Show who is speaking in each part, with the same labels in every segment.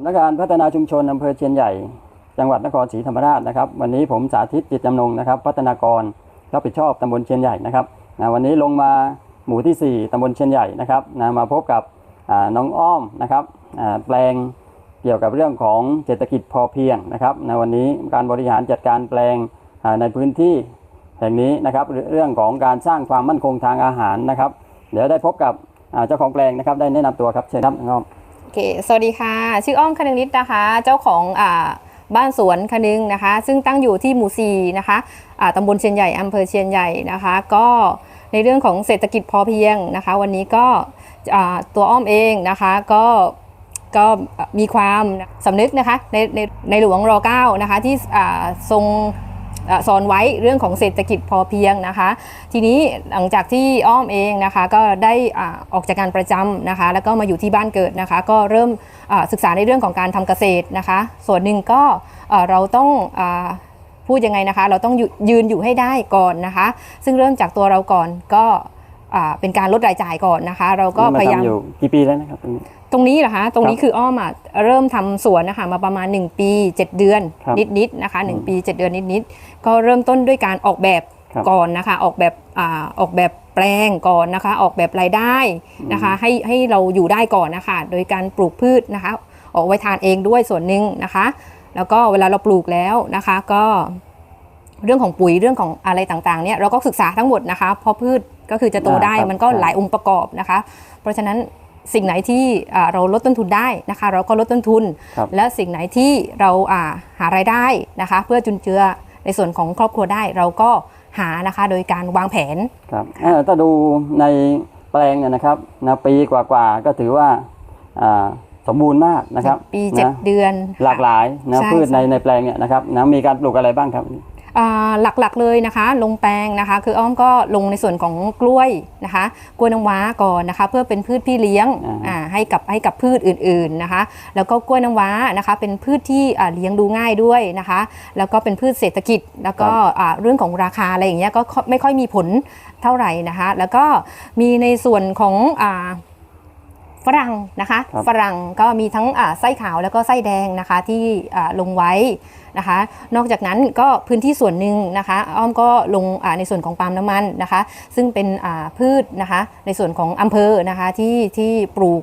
Speaker 1: ำนักงานพัฒนาชุมชนอำเภอเชียนใหญ่ จังหวัดนครศรีธรรมราชนะครับ วันนี้ผมสาธิตจิตจำนงนะครับ พัฒนากรรับผิดชอบตำบลเชียนใหญ่นะครับนะวันนี้ลงมาหมู่ที่ 4ตำบลเชียนใหญ่นะครับนะมาพบกับน้องอ้อมนะครับแปลงเกี่ยวกับเรื่องของเศรษฐกิจพอเพียงนะครับนะวันนี้การบริหารจัดการแปลงในพื้นที่แห่งนี้นะครับเรื่องของการสร้างความมั่นคงทางอาหารนะครับ เดี๋ยวได้พบกับเจ้าของแปลงนะครับ ได้แนะนำตัวครับเชิญครับน้องอ้อม
Speaker 2: อเค สวัสดีค่ะ ชื่ออ้อมคนึงนิดนะคะ เจ้าของอ่าบ้านสวนคนึงนะคะ ซึ่งตั้งอยู่ที่หมู่ซีนะคะอ่าตำบลเชียนใหญ่อำเภอเชียนใหญ่นะคะ ก็ในเรื่องของเศรษฐกิจพอเพียงนะคะ วันนี้ก็ตัวอ้อมเองนะคะก็ก็มีความสำนึกนะคะในในในหลวงร9นะคะที่ทรง สอนไว้เรื่องของเศรษฐกิจพอเพียงนะคะ ทีนี้หลังจากที่อ้อมเองนะคะก็ได้ออกจากการประจำนะคะ แล้วก็มาอยู่ที่บ้านเกิดนะคะ ก็เริ่มศึกษาในเรื่องของการทำเกษตรนะคะ ส่วนหนึ่งก็เราต้องอพูดยังไงนะคะ เราต้องยืนอยู่ให้ได้ก่อนนะคะ ซึ่งเริ่มจากตัวเราก่อนก็ เป็นการลดรายจ่ายก่อนนะคะ เราก็พยายาม
Speaker 1: ทำอยู่กี่ปีแล้วนะครับตรงนี้
Speaker 2: ตรงนี้เหรอคะตรงนี้
Speaker 1: ครับ
Speaker 2: คืออ้อมอะเริ่มทำสวนนะคะมาประมาณ 1 ปี 7 เดือน
Speaker 1: ครับ
Speaker 2: นิดๆนะคะ 1 ปี 7 เดือนนิดๆก็เริ่มต้นด้วยการออกแบบ
Speaker 1: ครับ
Speaker 2: ก่อนนะคะ ออกแบบอ่าออกแบบแปลงก่อนนะคะ ออกแบบรายได้นะคะ ให้ให้เราอยู่ได้ก่อนนะคะ โดยการปลูกพืชนะคะ ออกไว้ทานเองด้วยส่วนหนึ่งนะคะ แล้วก็เวลาเราปลูกแล้วนะคะก็เรื่องของปุ๋ยเรื่องของอะไรต่างๆเนี่ยเราก็ศึกษาทั้งหมดนะคะเพราะพืช ก็คือจะโตได้
Speaker 1: อ่าครับ
Speaker 2: มันก็หลายองค์ประกอบนะคะ เพราะฉะนั้นสิ่งไหนที่อ่าเราลดต้นทุนได้นะคะ เราก็ลดต้นทุน
Speaker 1: ครับ
Speaker 2: และสิ่งไหนที่เราอ่าหารายได้นะคะ เพื่อจุนเจือในส่วนของครอบครัวได้เราก็หานะคะโดยการวางแผน
Speaker 1: ครับเอ่อถ้าดูในแปลงเนี่ยนะครับนะปีกว่าๆก็ถือว่าอ่าสมบูรณ์มากนะครับ
Speaker 2: ปี
Speaker 1: นะ
Speaker 2: 7เดือนค่ะ
Speaker 1: หลากหลายนะ
Speaker 2: ใช่
Speaker 1: พืชใน
Speaker 2: ใช่
Speaker 1: ในแปลงเนี่ยนะครับนะมีการปลูกอะไรบ้างครับ
Speaker 2: อ่า หลักๆเลยนะคะ ลงแปลงนะคะ คืออ้อมก็ลงในส่วนของกล้วยนะคะกล้วยน้ำว้าก่อนนะคะ เพื่อเป็นพืชพี่เลี้ยง
Speaker 1: อ่า
Speaker 2: อ่าให้กับให้กับพืชอื่นๆนะคะ แล้วก็กล้วยน้ำว้านะคะ เป็นพืชที่อ่าเลี้ยงดูง่ายด้วยนะคะ แล้วก็เป็นพืชเศรษฐกิจ แล้วก็อ่าเรื่องของราคาอะไรอย่างเงี้ยก็ไม่ค่อยมีผลเท่าไหร่นะคะ แล้วก็มีในส่วนของอ่า ฝรั่งนะคะ
Speaker 1: ครับ
Speaker 2: ฝรั่งก็มีทั้งอ่าไส้ขาวแล้วก็ไส้แดงนะคะที่อ่าลงไว้นะคะ นอกจากนั้นก็พื้นที่ส่วนหนึ่งนะคะ อ้อมก็ลงอ่าในส่วนของปาล์มน้ำมันนะคะ ซึ่งเป็นอ่าพืชนะคะในส่วนของอำเภอนะคะที่ที่ปลูก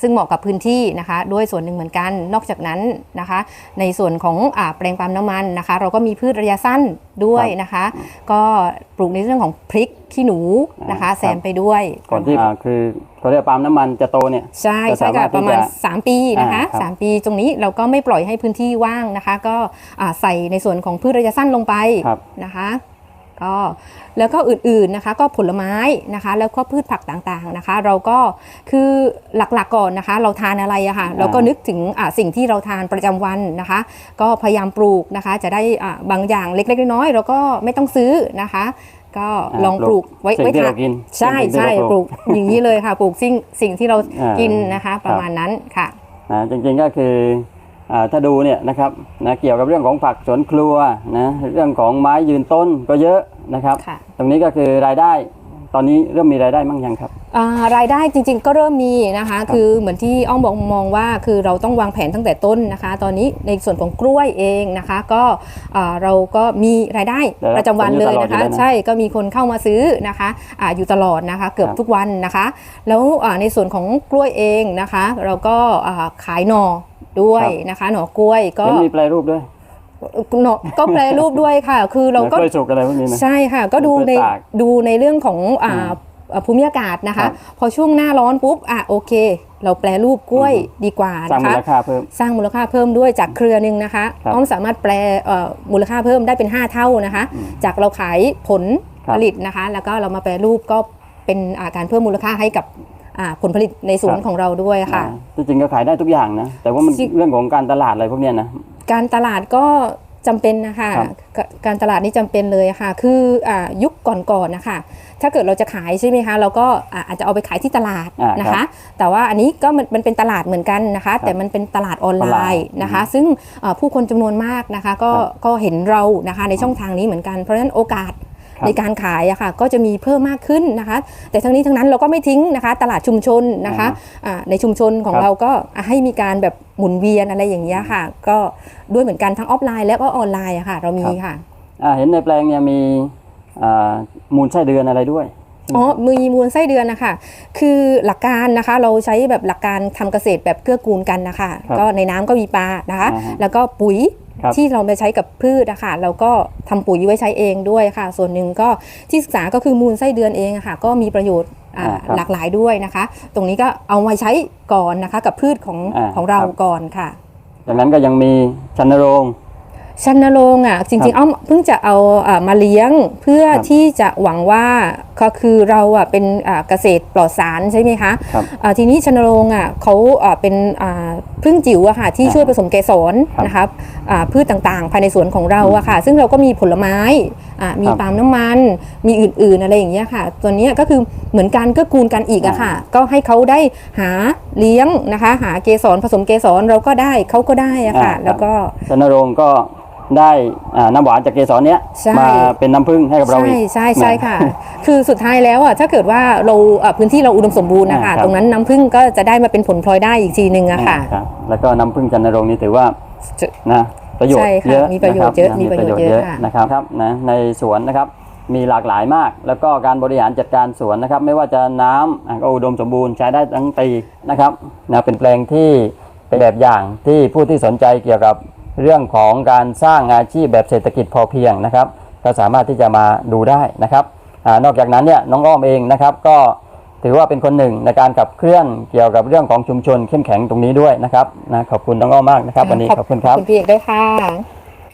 Speaker 2: ซึ่งเหมาะกับพื้นที่นะคะด้วยส่วนหนึ่งเหมือนกัน นอกจากนั้นนะคะ ในส่วนของอาแปลงปาล์มน้ำมันนะคะ เราก็มีพืชระยะสั้นด้วยนะคะ ก็ปลูกในเรื่องของพริกขี้หนูนะคะ
Speaker 1: อ่า
Speaker 2: แซมไปด้วย
Speaker 1: ก่อนที่อ่าคือเขาเรียกปาล์มน้ำมันจะโตเนี่ย
Speaker 2: ใช่
Speaker 1: จะ
Speaker 2: ใช่
Speaker 1: สามาร
Speaker 2: ค่ะ
Speaker 1: ถที่
Speaker 2: ประมาณ
Speaker 1: จะ
Speaker 2: 3ปีนะคะ
Speaker 1: อ่าครับ
Speaker 2: สามปีตรงนี้เราก็ไม่ปล่อยให้พื้นที่ว่างนะคะ ก็อ่าใส่ในส่วนของพืชระยะสั้นลงไป
Speaker 1: ครับ
Speaker 2: นะคะ ก็แล้วก็อื่นๆนะคะก็ผลไม้นะคะ แล้วก็พืชผักต่างๆนะคะ เราก็คือหลักๆก่อนนะคะ เราทานอะไรอะค่ะเราก็นึกถึงอ่าสิ่งที่เราทานประจำวันนะคะ ก็พยายามปลูกนะคะ จะได้อ่าบางอย่างเล็กๆน้อยๆเราก็ไม่ต้องซื้อนะคะก็
Speaker 1: อ่า
Speaker 2: ลองปลูกไว้
Speaker 1: สิ่ง
Speaker 2: ไว้
Speaker 1: ที่
Speaker 2: ทา
Speaker 1: เรา
Speaker 2: น
Speaker 1: กิน
Speaker 2: ใช่
Speaker 1: สิ่งที่
Speaker 2: ใช่
Speaker 1: เรา
Speaker 2: ปลูกอย่างนี้เลยค่ะ ปลูกสิ่งสิ่งที่เรา
Speaker 1: อ่า
Speaker 2: กินนะคะ ประมาณนั้นค่ะ
Speaker 1: นะจริงๆก็คืออ่า ถ้าดูเนี่ยนะครับนะเกี่ยวกับเรื่องของผักสวนครัวนะเรื่องของไม้ยืนต้นก็เยอะนะครับ
Speaker 2: ค่ะ
Speaker 1: ตรงนี้ก็คือรายได้ ตอนนี้เริ่มมีรายได้มั่งยังครับ
Speaker 2: อ่า รายได้จริงๆ ก็เริ่มมีนะคะคือเหมือนที่อ้อมบอกมองว่าคือเราต้องวางแผนตั้งแต่ต้นนะคะ ตอนนี้ในส่วนของกล้วยเองนะคะ ก็อ่าเราก็มีรายได้
Speaker 1: ได้รับ
Speaker 2: ประจำวันเลยนะคะ
Speaker 1: ผลอยู่ตลอดอยู่แล้วนะ
Speaker 2: ใช่ก็มีคนเข้ามาซื้อนะคะอาอยู่ตลอดนะคะ เกือบ
Speaker 1: ครับ
Speaker 2: ทุกวันนะคะ แล้วอ่าในส่วนของกล้วยเองนะคะ เราก็อ่าขายหน่อด้วยนะคะ หน่อกล้วยก็
Speaker 1: เห็นมีแปรรูปด้วย
Speaker 2: หน่อก็แปรรูปด้วยค่ะ คือเราก็
Speaker 1: กล้วยสุกอะไรพวกนี้นะ
Speaker 2: ใช่ค่ะ ก็ดูใน
Speaker 1: เพื่อตาก
Speaker 2: ดูในเรื่องของอ่าอ่า ภูมิอากาศนะ
Speaker 1: ครั
Speaker 2: คะ
Speaker 1: บ
Speaker 2: พอช่วงหน้าร้อนปุ๊บอะโอเค เราแปลรูปกล้วยดีกว่า
Speaker 1: สร้าง
Speaker 2: นะ
Speaker 1: มู
Speaker 2: คะ
Speaker 1: ลค่าเพิ่ม
Speaker 2: สร้างมูลค่าเพิ่มด้วยจากเครือหนึ่งนะคะ
Speaker 1: ครับ
Speaker 2: อ้อมสามารถแปลเอ่อมูลค่าเพิ่มได้เป็น 5 เท่านะคะ จากเราขายผล
Speaker 1: ครับ
Speaker 2: ผลิตนะคะ แล้วก็เรามาแปลรูปก็เป็นอ่าการเพิ่มมูลค่าให้กับอ่าผลผลิตในสวนของเราด้วยค่ะ
Speaker 1: อ่าที่จริงก็ขายได้ทุกอย่างนะแต่ว่ามัน
Speaker 2: จริง
Speaker 1: เรื่องของการตลาดอะไรพวกเนี้ยนะ
Speaker 2: การตลาดก็ จำเป็นนะคะ
Speaker 1: ครับ
Speaker 2: กการตลาดนี่จำเป็นเลยค่ะ คืออายุคก่อนๆนะคะ ถ้าเกิดเราจะขายใช่ไหมคะเราก็อ่าอาจจะเอาไปขายที่ตลาด
Speaker 1: อ่า
Speaker 2: นะ
Speaker 1: ครั
Speaker 2: คะ
Speaker 1: บ
Speaker 2: แต่ว่าอันนี้ก็มันมันเป็นตลาดเหมือนกันนะคะ แต่มันเป็นตลาดออนไล
Speaker 1: ออนไลน์
Speaker 2: น์นะคะ ซึ่งอ่าผู้คนจำนวนมากนะคะ ก็
Speaker 1: ครับ
Speaker 2: ก็เห็นเรานะคะในช่องทางนี้เหมือนกันเพราะฉะนั้นโอกาส
Speaker 1: ครับ
Speaker 2: ในการขายอะค่ะก็จะมีเพิ่มมากขึ้นนะคะ แต่ทั้งนี้ทั้งนั้นเราก็ไม่ทิ้งนะคะ ตลาดชุมชนนะคะอ่าในชุมชนของ
Speaker 1: ครับ
Speaker 2: เราก็ให้มีการแบบหมุนเวียนอะไรอย่างเงี้ยค่ะ ก็ด้วยเหมือนกันทั้งออฟไลน์และก็ออนไลน์อะค่ะ เรามีค่ะ
Speaker 1: อ่าเห็นในแปลงเนี่ยมีอ่ามูลไส้เดือนอะไรด้วย
Speaker 2: อ๋อมีมูลไส้เดือนนะคะคือหลักการนะคะเราใช้แบบหลักการทำเกษตรแบบเกื้อกูลกันนะคะ
Speaker 1: ครับ
Speaker 2: ก็ในน้ำก็มีปลานะคะ
Speaker 1: อ่าฮะ
Speaker 2: แล้วก็ปุ๋ย
Speaker 1: ครับ
Speaker 2: ที่เราไปใช้กับพืชนะคะเราก็ทำปุ๋ยไว้ใช้เองด้วยค่ะ ส่วนหนึ่งก็ที่ศึกษาก็คือมูลไส้เดือนเองอะค่ะ ก็มีประโยชน์อ่า
Speaker 1: อ่าครับ
Speaker 2: หลากหลายด้วยนะคะ ตรงนี้ก็เอาไว้ใช้ก่อนนะคะกับพืชของ
Speaker 1: อ่า
Speaker 2: ของเรา
Speaker 1: ครับ
Speaker 2: ก่อนค่ะ
Speaker 1: จากนั้นก็ยังมีชันโรง
Speaker 2: ชันโรงอะจริงๆอ้อมเพิ่งจะเอาอ่ามาเลี้ยงเพื่อ
Speaker 1: ครับ
Speaker 2: ที่จะหวังว่าก็คือเราอะเป็นอ่าเกษตรปลอดสารใช่ไหมคะ
Speaker 1: ครับ
Speaker 2: อ่าทีนี้ชันโรงอะเขาอ่าเป็นอ่าพึ่งจิ๋วอะค่ะที่
Speaker 1: อ่า
Speaker 2: ช่วยผสมเกสร
Speaker 1: ครับ
Speaker 2: นะครับอ่าพืชต่างๆ ภายในสวนของเราอะค่ะ ซึ่งเราก็มีผลไม้อ่ามี
Speaker 1: ครับ
Speaker 2: ปาล์มน้ำมัน มีอื่นๆอะไรอย่างเงี้ยค่ะ ตัวเนี้ยก็คือเหมือนการเกื้อกูลกันอีกอะค่ะ ก็ให้เขาได้หาเลี้ยงนะคะ หาเกสรผสมเกสรเราก็ได้เขาก็ได้อะค่ะ
Speaker 1: อ่าครับ
Speaker 2: แล้วก็
Speaker 1: ชันโรงก็ ได้อ่าน้ำหวานจากเกสรเนี้ย
Speaker 2: ใช่
Speaker 1: มาเป็นน้ำผึ้งให้กับเรา
Speaker 2: ใช่
Speaker 1: อีก
Speaker 2: ใช่ใช่
Speaker 1: นะ
Speaker 2: ค่ะ คือสุดท้ายแล้วอะถ้าเกิดว่าเราอะพื้นที่เราอุดมสมบูรณ์นะ
Speaker 1: อ่า
Speaker 2: คะ
Speaker 1: ครับ
Speaker 2: ตรงนั้นน้ำผึ้งก็จะได้มาเป็นผลพลอยได้อีกทีหนึ่งอะค่ะ
Speaker 1: อ่าครับแล้วก็น้ำผึ้งชันโรงนี่ถือว่า
Speaker 2: จะ
Speaker 1: นะประโยชน์
Speaker 2: ใช่ค่ะ
Speaker 1: เยอะ
Speaker 2: มีประโยชน์เยอะ
Speaker 1: นคบ
Speaker 2: มีประโยชน์เยอะค่ะ
Speaker 1: นะครับครับนะในสวนนะครับมีหลากหลายมาก แล้วก็การบริหารจัดการสวนนะครับ ไม่ว่าจะน้ำอะก็อุดมสมบูรณ์ใช้ได้ทั้งปีนะครับนะเป็นแปลงที่เป็นแบบอย่างที่ผู้ที่สนใจเกี่ยวกับ เรื่องของการสร้างอาชีพแบบเศรษฐกิจพอเพียงนะครับ ก็สามารถที่จะมาดูได้นะครับอานอกจากนั้นเนี่ยน้องอ้อมเองนะครับก็ถือว่าเป็นคนหนึ่งในการขับเคลื่อนเกี่ยวกับเรื่องของชุมชนเข้มแข็งตรงนี้ด้วยนะครับนะขอบคุณน้องอ้อมมากนะครับ วันนี้ขอบคุณครับ
Speaker 2: ขอบคุณพี่เอกด้วยค่ะ